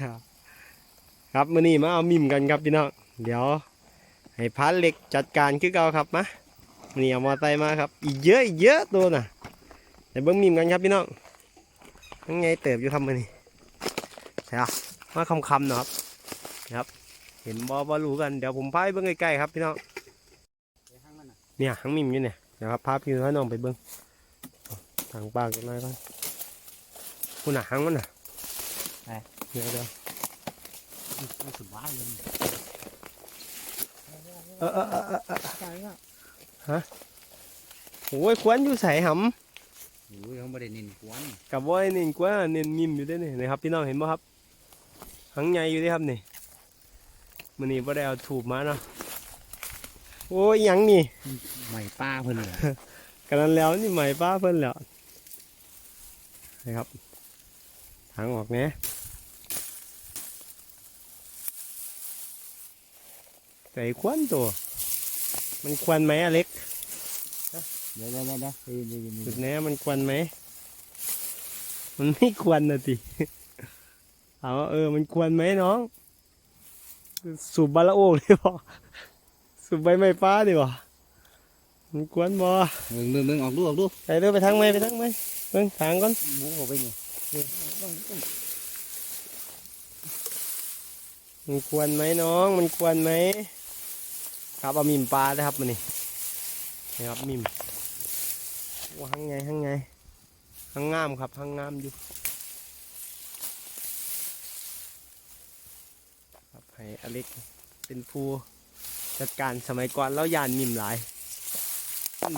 ครับ ครับมื้อนี้มาเอามิมกันครับพี่น้องเดี๋ยว ให้พานเหล็กจัดการคือเก่าครับมามื้อนี่เอามอไซค์มาครับ อีกเยอะอีกเยอะตัวน่ะเดี๋ยวเบิ่งมิมกันครับพี่น้องยังไงเติบอยู่ครับมื้อนี้ใช่ปะมาคำๆเนะครับครับ เห็นบอบอรู้กันเดี๋ยวผมพาไปเบิ่งใกล้ๆครับพี่น้องเนี่ยหางมิมอยู่เนี่ยเดี๋ยวครับพาพี่น้องไปเบิ่งทางปากกันหน่อยก่อนคุณหน่ะหางมันน่ะไหน เดี๋ยวเดี๋ยวมันสุดว้ายเลยเออเออเออเออเออใช่ก็โอ้ยควนอยู่ใส่หโอ้ยเขาไม่ได้นินกวนำกับว่าไอ้นี่กวนเน้นมิมอยู่เด้วยนี่นะครับพี่น้องเห็นบ่ครับหางใหญ่อยู่เด้ครับนี่มันนี่บ่ได้เอาถูบมาเนาะโอ้ยหยังนี่ใหม่ป้าเพิ่นเลยกันนั้นแล้วนี่ใหม่ป้าเพิ่นแล้วนะครับทางออกแหน่ ใส่ควนตัว มันควนไหมอเล็กเดี๋ยวเดี๋ยวเดี๋ยวเดี๋ยวเดี๋ยวเดี๋ยวจุเดี๋ยดวนี้มันควนไหม มันไม่ควรนะติเอาว่าเออ มันควรไหมน้อง สูบบาละโอกเลยบ่สูบใบไม้ฟ้าดิบ่มันควรบ่มึงมึงมึงออกดูออกดูไปเด้อไปทางไม้ไปทางไม้เบิ่งทางก่อนบุกออกไปนี่มันควรไหมน้อง มันควรไหม ครับเอามิมปลานะครับมันนี่นี่ครับมิมว่าหังไงหังไงหังงามครับหังงามอยู่ครับให้อเล็กเป็นผู้จัดการสมัยก่อนแล้วยานมิมหลาย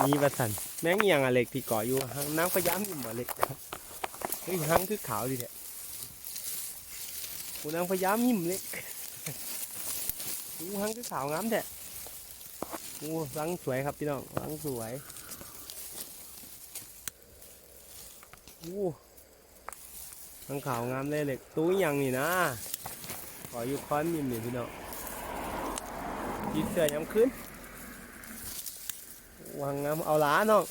มีประสันแม่งอหย่างอเล็กที่เกาะอยู่หังน้ำพยายามมิมอเล็กเฮ้ยหังคือขาวดีแท้กูนางพยายามมิมเล็กอู้หังคือขาวงามแท้ อู้รังสวยครับพี่น้องรังสวยอู้รังขาวงามเลยเหล็กตู้อหยังนี่นะ ขออยู่ค้อนมิมนี่พี่น้องยีเสือย้ำขึ้นวางงามเอาหลาน้อง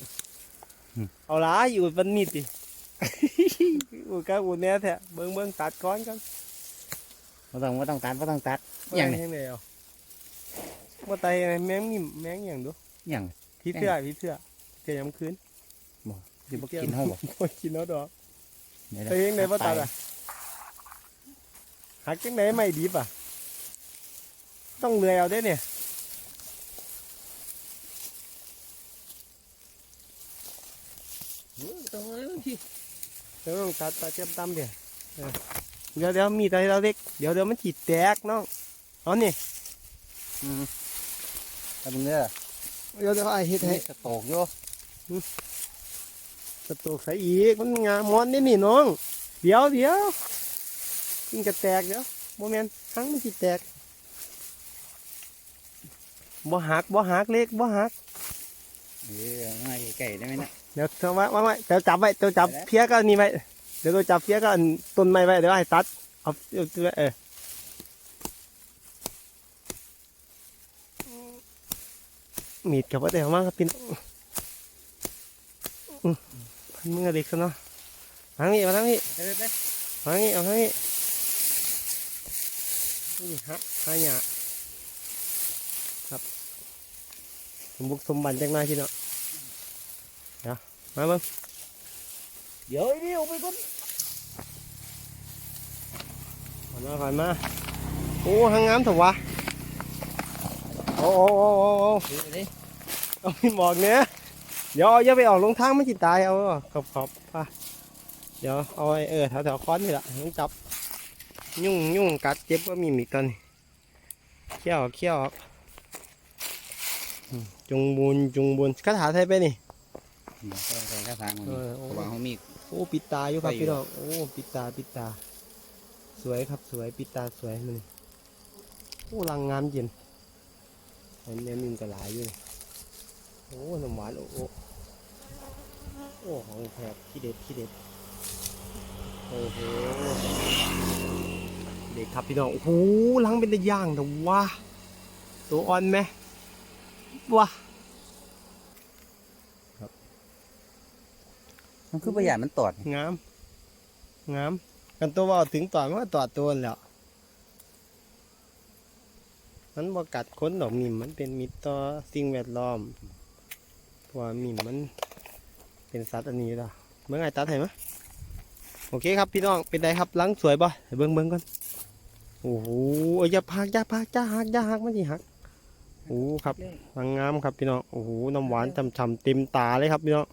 เอาหลาอยู่ปันนิดดิอู้ก้าอู้แน่แท้เบิ้งเบิ้งตัดก้อนกันไม่ต้องไม่ต้องตัดไม่ต้องตัดออย่างนี้นี้ยังไงเอา ว่าไตอะไรแมงมิมแมงอย่างดูอย่างพี่เสื้อพี่เสื้อเจะย้ำคืนจะมากินห้องบ่บ่กินเนาะดอกเดี๋ยวเฮ้ยยังไงบ่ตัดอะหักจังไหนไม่ดีป่ะต้องเลื่อยเอาได้เนี่ยต้องเอ้ยพี่เดี๋ยวต้องตัดตัดเจ็บตำเดี๋ยวเออเดี๋ยวเดี๋ยวมีดอะไรเราเล็กเดี๋ยวเดี๋ยวมันจีแตกน้องเอานี่อืม ทำเนื้อเดี๋ยวเดี๋ยวไอ้เฮ็ดให้ให้สะโตกอยู่สตูกใส่อีก มันงามมอนนี่นี่น้อง เดี๋ยวเดี๋ยวกินกระแตกเดี๋ยวโมเมนทั้งมันจีแตก บ่หัก บ่หักเล็ก บ่หักเออง่ายไก่ได้ไหมเนี่ยเดี๋ยวเธอว่าว่าไว้เดี๋ยวจับไว้เดี๋ยวจับไปแล้วเพี้ยก็นี่ไว้ เดี๋ยวเราจับเพี้ยก็อันต้นไม้ไว้ เดี๋ยวให้ตัด เอาเอาเอาเออ มีดกับว่าเดี๋ยวมาครับพี่น้องอืมพันมือเด็กซะเนาะทางนี้มาทางนี้ไปไปไปทางนี้เอาทางนี้นี่ฮะหาหยาครับสมบุกสมบันจังหน้าพี่เนาะเดี๋ยวมาเบิ่งเดี๋ยวเดี๋ยวไปก่อนผ่านมาผ่านมาโอ้หางงามถูกวะ โอ้โอ้โอ้โอ้โอ้เดี๋ยวดิเอาพี่บอกเนี้ยเดี๋ยวเอาอย่าไปออกลงทางไม่จิตตายเอาขอบขอบป่ะเดี๋ยวเอาไอ้เออแถวแถวค้อนนี่แหละต้องจับ ยุ่งยุ่งกัดเจ็บก็มีมีกตอนนี้เขี้ยวเขี้ยวออกอืมจุงบุญจุงบุญคาถาไทยไปนี่เดี๋ยวใส่ข้าวสารมันเออโอ้เพราะว่าเขามีโอ้ปิดตาอยู่ครับไปอยู่พี่น้องโอ้ปิดตาปิดตา สวยครับสวยปิดตาสวยมันโอ้รังงามเย็น เห็นเนี่ยมินกระหลายอยู่นี่โอ้น้ำหวานโอ้โอ้โอ้ของแถบขี้เด็ดขี้เด็ดโอ้โหเด็กครับพี่น้องโอ้โหลังเป็นตะย่างแต่ว่าตัวอ่อนไหมว้ามันคือประหยัดมันตอดงามงามกันตัวเว่าถึงตอดมันก็ตอดตัวนั่นแหล้ว มันบ่กัดคนดอกมิมมันเป็นมิตรต่อสิ่งแวดล้อมเพราะว่ามิมมันเป็นสัตว์อันนี้ละเมื่อไงตัดให้มะโอเคครับพี่น้องเป็นไงครับหลังสวยบ่เบิ่งเบิ่งก่อนโอ้โหอย่าพักอย่าพักอย่าหักอย่าหักมันสิหักโอ้ครับลังงามครับพี่น้องโอ้โหน้ำหวานฉ่ำๆเต็มตาเลยครับพี่น้อง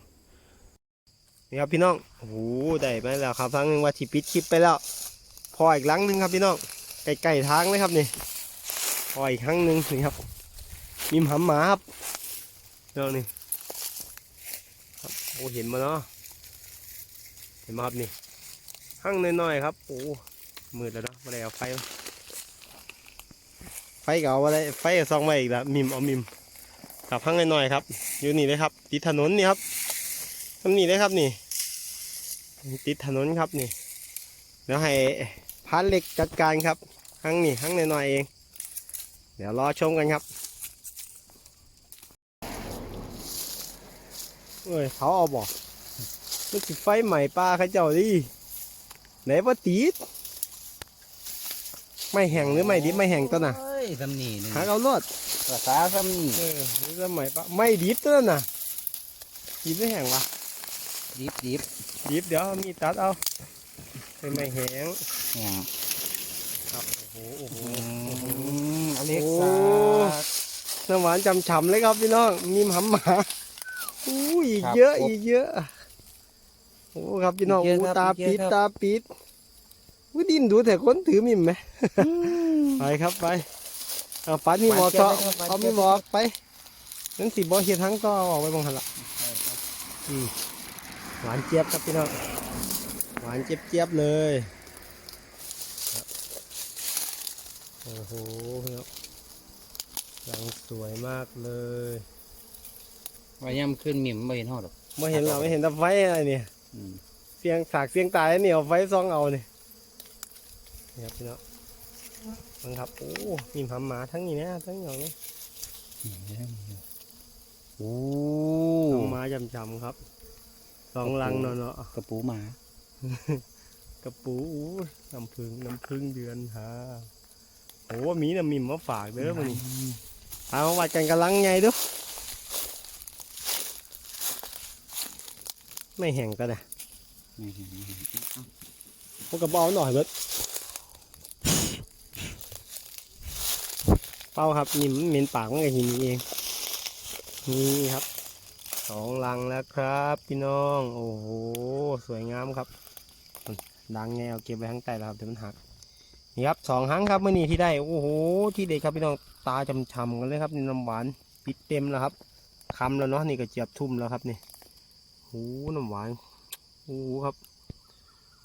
นี่ครับพี่น้องโอ้โหได้ไปแล้วครับครั้งนึงว่าที่ปิดคลิปไปแล้วพออีกลังหนึงครับพี่น้องใกล้ๆทางเลยครับนี่ พออีกครั้งหนึ่งนี่ครับมีหำหมาครับเรื่องนี้ครับโอ้เห็นมาเนาะเห็นมาครับนี่ข้างน้อยๆครับโอ้มืดแล้วเนาะมาได้เอาไฟไฟเก่ามาได้ไฟก็ซองมาอีกแล้วมิมเอามิมครับข้างน้อยๆครับ อยู่นี่เลยครับ ติดถนนนี่ครับทำนี่เลยครับนี่ ติดถนนครับนี่เดี๋ยวให้พานเหล็กจัดการครับข้างนี่ข้างน้อยๆเอง เดี๋ยวรอชมกันครับเอ้ยเขาเอาบอกมันสิไฟใหม่ปลาเขาเจ้าดิไหนว่าตีดไม่แห้งหรือไม่ดิบไม่แห้งตัวน่ะเฮ้ยสำนีนี่หาเอาลวดภาษาสำนีเออหรือจะใหม่ปลาไม่ดิบตัวน่ะดิบไม่แห้งวะดิบดิบดิบเดี๋ยวเอามีดตัดเอาเป็นไม่แห้งอย่างครับโอ้โหโอ้โหอืมอ เล็กโอ้ซ่าน้ำหวานจำๆเลยครับพี่น้องมีหำหมาอู้อีกเยอะอีกเยอะโอ้ครับพี่น้องอู้ตาปิดตาปิดอู้ดินดูแต่คนถือมิมไหมไปครับไปเอาปัดมีหมอกต่อเอามีหมอกไปนั่นสิบอเฮียทั้งก็เอาออกไปบังหันละอืมหวานเจี๊ยบครับพี่น้องหวานเจี๊ยบเจี๊ยบๆเลยครับโอ้โหพี่น้อง หลังสวยมากเลยว่าย่ำขึ้นมิมไม่เห็นหอดหรอกไม่เห็นเราไม่เห็นแต่ไฟอะไรเนี่ยอืมเสียงสากเสียงตายเนี่ยเอาไฟซองเอาเนี่ยนี่ครับพี่น้องมันครับโอ้มีหำหมาทั้งนี้นะทั้งอย่างนี้โอ้ต้องมาจำๆครับสองลังเนาะเนาะกระปูหมากระปูอู้น้ำพึ่งน้ำพึ่งเดือนฮะโอ้มีน้ำมิมมาฝากเด้อมันนี่ เอาวัดกันกำลังไงดู ไม่แห้งก็ได้พวกกระเป๋าหน่อยเบิดเป้าครับนี่มันเหม็นปากมันก็หินนี่เอง นี่ครับสองลังแล้วครับพี่น้อง โอ้โห สวยงามครับ ดังไงเอาเก็บไว้ข้างใต้แล้วครับเดี๋ยวมันหัก นี่ครับสองหางครับเมื่อนี้ที่ได้ โอ้โห ที่เด็ดครับพี่น้องตาจำๆกันเลยครับนี่น้ำหวานปิดเต็มแล้วครับคำแล้วเนาะนี่ก็เจียบทุ่มแล้วครับนี่โอ้หน้ำหวานโอ้โหครับ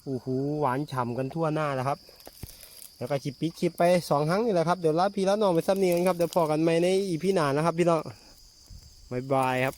โอ้โหหวานฉ่ำกันทั่วหน้าแล้วครับแล้วก็จิปิดคลิปไปสองครั้งนี่แหละครับเดี๋ยวลาพี่ลาน้องไปซับนี้กันครับเดี๋ยวพอกันใหม่ในอีพีหน้านะครับ พี่น้องบายบายครับ